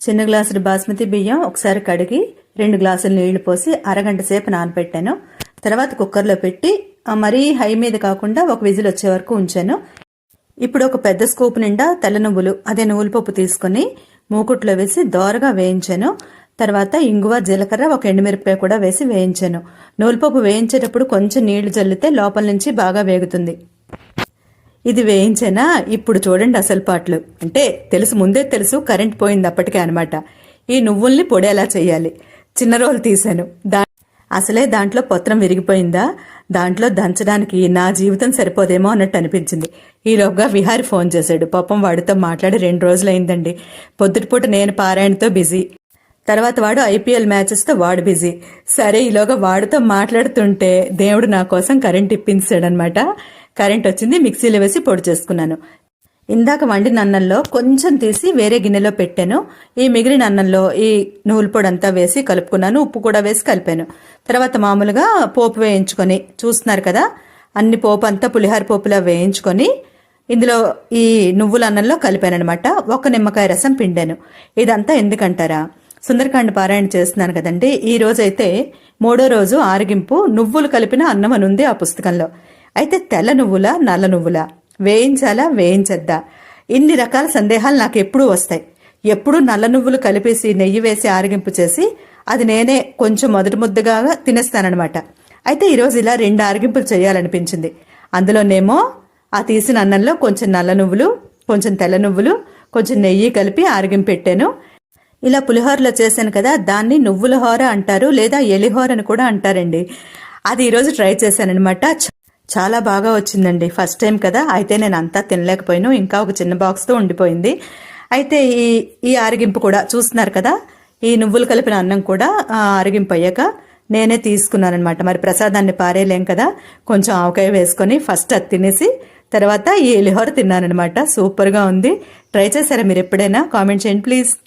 చిన్న గ్లాసుడు బాస్మతి బియ్యం ఒకసారి కడిగి రెండు గ్లాసులు నీళ్ళు పోసి అరగంట సేపు నానబెట్టాను. తర్వాత కుక్కర్లో పెట్టి ఆ, మరీ హై మీద కాకుండా ఒక విజిల్ వచ్చే వరకు ఉంచాను. ఇప్పుడు ఒక పెద్ద స్కూప్ నిండా తెల్ల నువ్వులు అదే నువ్వుల పప్పు తీసుకొని మూకుట్లో వేసి దోరగా వేయించాను. తర్వాత ఇంగువ జీలకర్ర ఒక ఎండుమిరపకాయ కూడా వేసి వేయించాను. నూలుపప్పు వేయించేటప్పుడు కొంచెం నీళ్ళు జల్లితే లోపల నుంచి బాగా వేగుతుంది. ఇది వేయించేనా? ఇప్పుడు చూడండి అసలు పాటలు. అంటే తెలుసు ముందే తెలుసు కరెంట్ పోయింది అప్పటికే అనమాట ఈ నువ్వుల్ని పొడేలా చేయాలి చిన్న రోలు తీశాను. దా అసలే దాంట్లో పత్రం విరిగిపోయిందా? దాంట్లో దంచడానికి నా జీవితం సరిపోదేమో అన్నట్టు అనిపించింది. ఈలోగా విహారి ఫోన్ చేశాడు. పాపం వాడితో మాట్లాడి రెండు రోజులైందండి. పొద్దుటిపూట నేను పారాయణతో బిజీ. తర్వాత వాడు ఐపీఎల్ మ్యాచెస్తో వాడు బిజీ. సరే ఈలోగా వాడితో మాట్లాడుతుంటే దేవుడు నా కోసం కరెంట్ ఇప్పించాడనమాట కరెంట్ వచ్చింది మిక్సీలో వేసి పొడి చేసుకున్నాను. ఇందాక వండిన అన్నంలో కొంచెం తీసి వేరే గిన్నెలో పెట్టాను. ఈ మిగిలిన అన్నంలో ఈ నువ్వుల పొడి అంతా వేసి కలుపుకున్నాను ఉప్పు కూడా వేసి కలిపాను. తర్వాత మామూలుగా పోపు వేయించుకొని చూస్తున్నారు కదా అన్ని పోపు అంతా పులిహార పోపులా వేయించుకొని ఇందులో ఈ నువ్వుల అన్నంలో కలిపానమాట ఒక నిమ్మకాయ రసం పిండాను. ఇదంతా ఎందుకంటారా? సుందరకాండ పారాయణ చేస్తున్నాను కదండి. ఈ రోజైతే మూడో రోజు ఆరగింపు నువ్వులు కలిపిన అన్నం అని ఉంది ఆ పుస్తకంలో. అయితే తెల్ల నువ్వులా నల్ల నువ్వులా? వేయించాలా వేయించద్దా? ఇన్ని రకాల సందేహాలు నాకు ఎప్పుడూ వస్తాయి. ఎప్పుడూ నల్ల నువ్వులు కలిపేసి నెయ్యి వేసి ఆరగింపు చేసి అది నేనే కొంచెం మొదటి ముద్దగా తినేస్తానఅనమాట అయితే ఈరోజు ఇలా రెండు ఆరగింపులు చేయాలనిపించింది. అందులోనేమో ఆ తీసిన అన్నంలో కొంచెం నల్ల నువ్వులు కొంచెం తెల్ల నువ్వులు కొంచెం నెయ్యి కలిపి ఆరగింపు పెట్టాను. ఇలా పులిహోరలో చేశాను కదా దాన్ని నువ్వుల హోర అంటారు లేదా ఎలిహోర అని కూడా అంటారండి. అది ఈరోజు ట్రై చేశానమాట చాలా బాగా వచ్చిందండి. ఫస్ట్ టైం కదా. అయితే నేను అంతా తినలేకపోయాను. ఇంకా ఒక చిన్న బాక్స్తో ఉండిపోయింది. అయితే ఈ ఈ ఆరగింపు కూడా చూస్తున్నారు కదా? ఈ నువ్వులు కలిపిన అన్నం కూడా ఆ, ఆరగింపు అయ్యాక నేనే తీసుకున్నానమాట మరి ప్రసాదాన్ని పారేయలేం కదా? కొంచెం ఆవకాయ వేసుకొని ఫస్ట్ అది తినేసి తర్వాత ఈ ఎలిహోర తిన్నానమాట సూపర్గా ఉంది. ట్రై చేశారా మీరు ఎప్పుడైనా? కామెంట్ చేయండి ప్లీజ్